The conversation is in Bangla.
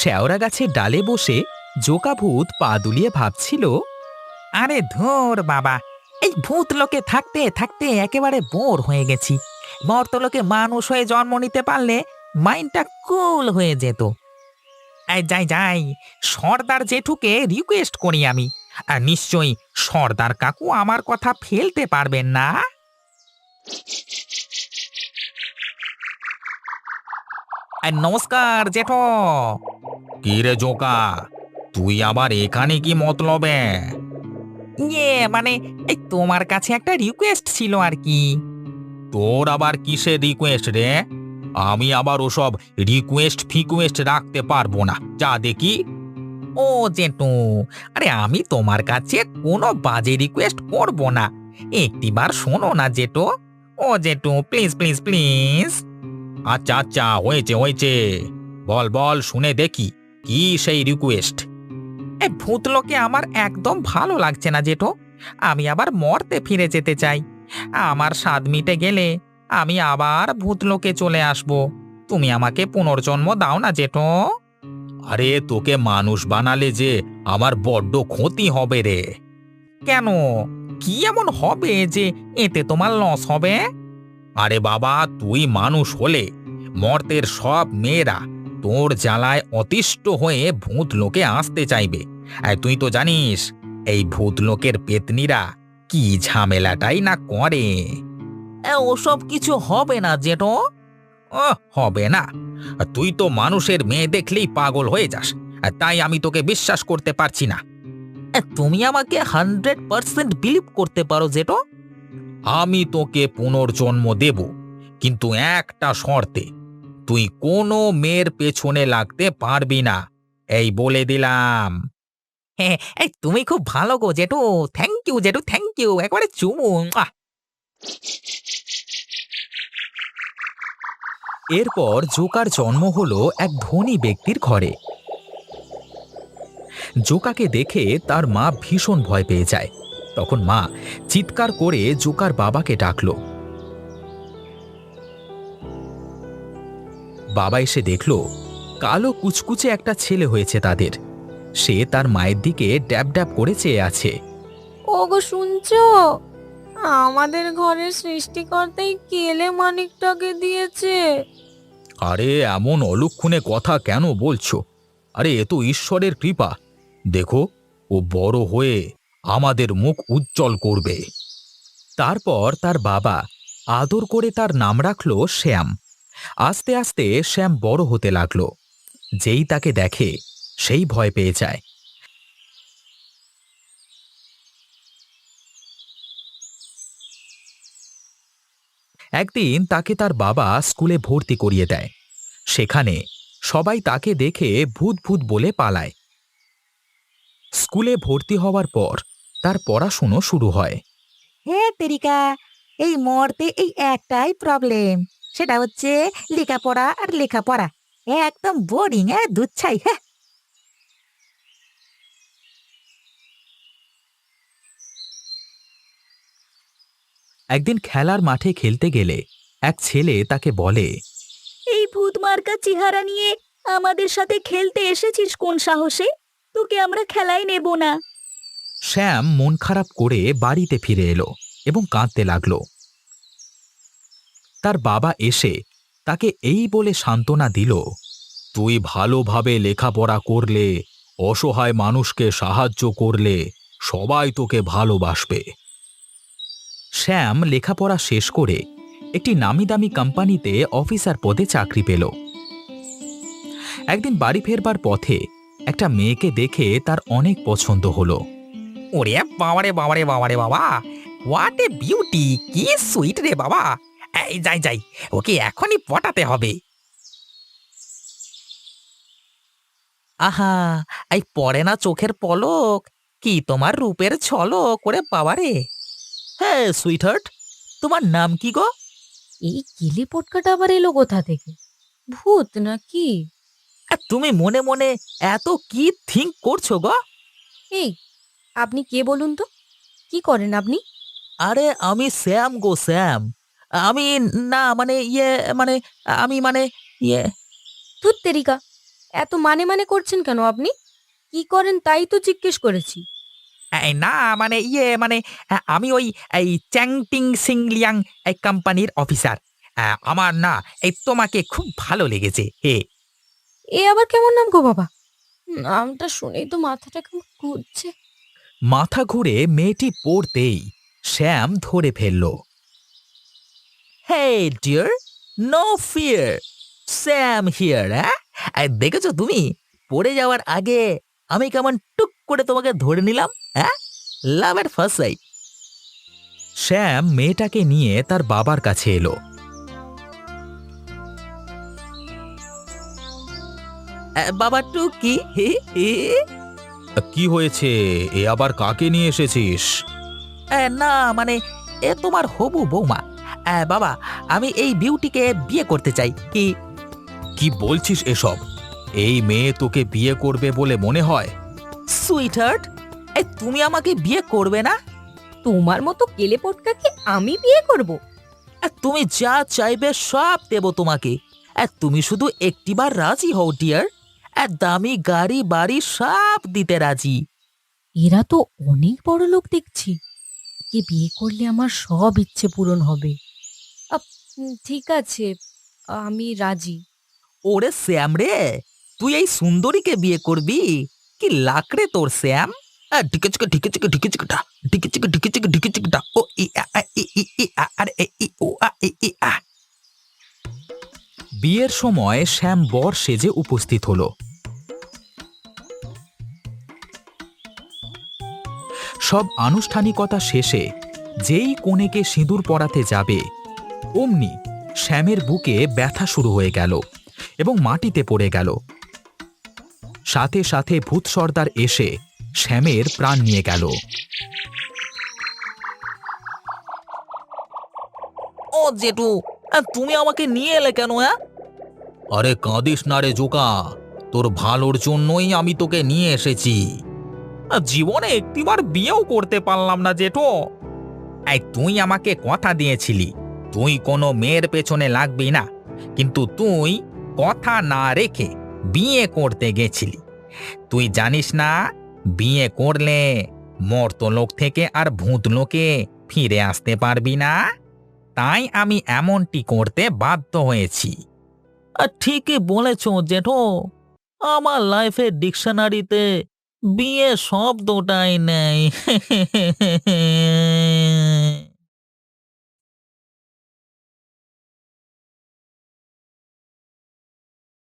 শেওড়া গাছের ডালে বসে জোকা ভূত পা দুলিয়ে ভাবছিল, আরে ধুর বাবা, এই ভূত লোকে থাকতে থাকতে একেবারে বোর হয়ে গেছি। মর্তলোকে মানুষ হয়ে জন্ম নিতে পারলে মাইন্ডটা কুল হয়ে যেত। যাই যাই, সর্দার জেঠুকে রিকোয়েস্ট করি আমি, আর নিশ্চয়ই সর্দার কাকু আমার কথা ফেলতে পারবেন না। নমস্কার জেঠো। কি রে জোকা তুই আবার এখানে কি মতলবে? ইয়ে মানে এই তোমার কাছে একটা রিকোয়েস্ট ছিল আর কি। তোর আবার কিসের রিকোয়েস্ট রে? আমি আবার ওসব রিকোয়েস্ট ফিকোয়েস্ট রাখতে পারব না। যা দেখি। ও জেঠু আরে আমি তোমার কাছে কোনো বাজে রিকোয়েস্ট করব না। একটিবার শোনো না জেঠু। ও জেঠু প্লিজ প্লিজ প্লিজ আচ্ছা আচ্ছা হয়েছে হয়েছে। বল বল শুনে দেখি। কি সেই রিকোয়েস্ট এ ভূতলোকে আমার একদম ভালো লাগছে না জেঠো। আমি আবার মরতে ফিরে যেতে চাই। আমার স্বাদ মিটে গেলে আমি আবার ভূতলোকে চলে আসব। তুমি আমাকে পুনর্জন্ম দাও না জেঠো। আরে তোকে মানুষ বানালে যে আমার বড্ড ক্ষতি হবে রে। কেন? কি এমন হবে যে এতে তোমার লস হবে? আরে বাবা তুই মানুষ হলে মর্তের সব মেয়েরা তোর জ্বালায় অতিষ্ঠ হয়ে ভূত লোকে আসতে চাইবে। আর তুই তো জানিস, এই ভূত লোকের পেতনিরা কি ঝামেলাটাই না করে। ওসব কিছু হবে না জেঠো। হবে না। তুই তো মানুষের মেয়ে দেখলেই পাগল হয়ে যাস। তাই আমি তোকে বিশ্বাস করতে পারছি না। তুমি আমাকে হান্ড্রেড পার্সেন্ট বিলিভ করতে পারো জেঠো। আমি তোকে পুনর্জন্ম দেব, কিন্তু একটা শর্তে। তুই কোনো মেয়ের পেছনে লাগতে পারবি না। এই বলে দিলাম। হ্যাঁ এই তুমি খুব ভালো গো জেঠু। থ্যাংক ইউ জেঠু থ্যাংক ইউ একবারে চুমু এরপর জোকার জন্ম হলো এক ধনী ব্যক্তির ঘরে। জোকাকে দেখে তার মা ভীষণ ভয় পেয়ে যায়। তখন মা চিৎকার করে জোকার বাবাকে ডাকলো। বাবা এসে দেখল কালো কুচকুচে একটা ছেলে হয়েছে তাদের। সে তার মায়ের দিকে ড্যাব ড্যাব করে চেয়ে আছে। ওগো শুনছো? আমাদের ঘরের সৃষ্টিকর্তাই কেলে মানিকটাকে দিয়েছে? আরে এমন অলক্ষণে কথা কেন বলছো? আরে এ তো ঈশ্বরের কৃপা। দেখো ও বড় হয়ে আমাদের মুখ উজ্জ্বল করবে। তারপর তার বাবা আদর করে তার নাম রাখল শ্যাম। আস্তে আস্তে শ্যাম বড় হতে লাগল। যেই তাকে দেখে, সেই ভয় পেয়ে যায়। একদিন তাকে তার বাবা স্কুলে ভর্তি করিয়ে দেয়। সেখানে সবাই তাকে দেখে ভূত ভূত বলে পালায়। স্কুলে ভর্তি হওয়ার পর তার পড়াশুনো শুরু হয়। হে তেরিকা, এই মরতে এই একটাই প্রবলেম সেটা হচ্ছে লেখাপড়া আর লেখাপড়া। একদম বোরিং হ্যাঁ দুচ্ছাই হ্যাঁ। একদিন খেলার মাঠে খেলতে গেলে এক ছেলে তাকে বলে এই ভূত মার্কা চেহারা নিয়ে আমাদের সাথে খেলতে এসেছিস কোন সাহসে? তোকে আমরা খেলায় নেব না। শ্যাম মন খারাপ করে বাড়িতে ফিরে এলো এবং কাঁদতে লাগল। তার বাবা এসে তাকে এই বলে সান্ত্বনা দিল, তুই ভালোভাবে লেখাপড়া করলে, অসহায় মানুষকে সাহায্য করলে সবাই তোকে ভালোবাসবে। শ্যাম লেখাপড়া শেষ করে একটি নামি দামি কোম্পানিতে অফিসার পদে চাকরি পেল। একদিন বাড়ি ফেরবার পথে একটা মেয়েকে দেখে তার অনেক পছন্দ হলো। ওরে বাবারে বাবারে বাবারে বাবা হোয়াট এ বিউটি কি সুইট রে বাবা। এই যাই যাই। ওকে এখনই পটাতে হবে। আহা এই পড়ে না চোখের পলক। কি তোমার রূপের ছলক করে বাবারে। হ্যাঁ সুইটহার্ট তোমার নাম কি গো? এই কিলি পটকাটা আবার এলো কোথা থেকে? ভূত নাকি? আর তুমি মনে মনে এত কি থিঙ্ক করছ গো? এই আপনি কে বলুন তো? কি করেন আপনি? আরে আমি শ্যাম গো শ্যাম আমি না মানে ইয়ে মানে আমি মানে ইয়ে। ধুত তেরিকা এত মানে মানে করছেন কেন আপনি? কি করেন তাই তো জিজ্ঞেস করেছি। এই না মানে ইয়ে মানে আমি ওই এই চ্যাংটিং সিংলিয়াং এই কোম্পানির অফিসার। আমার না এই তোমাকে খুব ভালো লেগেছে হে। এ আবার কেমন নাম গো বাবা? নামটা শুনেই তো মাথাটা কেমন ঘুরছে। মাথা ঘুরে মেয়েটি পড়তেই শ্যাম ধরে ফেলল। Hey dear no fear Sam here হ্যাঁ দেখেছ তুমি? পড়ে যাওয়ার আগে আমি কেমন টুক করে তোমাকে ধরে নিলাম হ্যাঁ? লাভ এট ফার্স্ট সাইট শ্যাম মেয়েটাকে নিয়ে তার বাবার কাছে এলো। বাবা টুকি? কি হয়েছে? এ আবার কাকে নিয়ে এসেছিস? না মানে এ তোমার হবু বৌমা। বাবা আমি এই বিউটিকে বিয়ে করতে চাই। কি? কি বলছিস এসব? এই মেয়ে তোকে বিয়ে করবে বলে মনে হয়? সুইট হার্ট তুমি আমাকে বিয়ে করবে না? তোমার মতো কেলে পটকাকে আমি বিয়ে করব? এ, তুমি যা চাইবে সব দেব তোমাকে। এ, তুমি শুধু একটিবার রাজি হও ডিয়ার। আর দামি গাড়ি বাড়ি সব দিতে রাজি। এরা তো অনেক বড় লোক দেখছি। কে বিয়ে করলে আমার সব ইচ্ছে পূরণ হবে। উম, ঠিক আছে আমি রাজি। ওরে শ্যাম রে তুই এই সুন্দরীকে বিয়ে করবি? কি লাকড়ে তোর শ্যাম? আ, ও ই আ আ, ই ই ই আ আর এ ই ও আ ই ই আ। বিয়ের সময় শ্যাম বর সেজে উপস্থিত হলো। সব আনুষ্ঠানিকতা শেষে যেই কনেকে সিঁদুর পরাতে যাবে অমনি শ্যামের বুকে ব্যথা শুরু হয়ে গেল এবং মাটিতে পড়ে গেল। সাথে সাথে ভূত সর্দার এসে শ্যামের প্রাণ নিয়ে গেল। ও জেঠু তুমি আমাকে নিয়ে এলে কেন হ্যাঁ? আরে কাঁদিস না রে জোকা তোর ভালোর জন্যই আমি তোকে নিয়ে এসেছি। জীবনে একটিবার বিয়েও করতে পারলাম না জেঠু। এই তুই আমাকে কথা দিয়েছিলি। তুই কোনো মেয়ের পেছনে লাগবি না। কিন্তু তুই কথা না রেখে বিয়ে করতে গেছিলি। তুই জানিস না, বিয়ে করলে মর্ত লোক থেকে আর ভূত লোকে ফিরে আসতে পারবি না? তাই আমি এমনটি করতে বাধ্য হয়েছি। ঠিকই বলেছ, জেঠো। আমার লাইফের ডিকশনারিতে বিয়ে শব্দটাই নেই।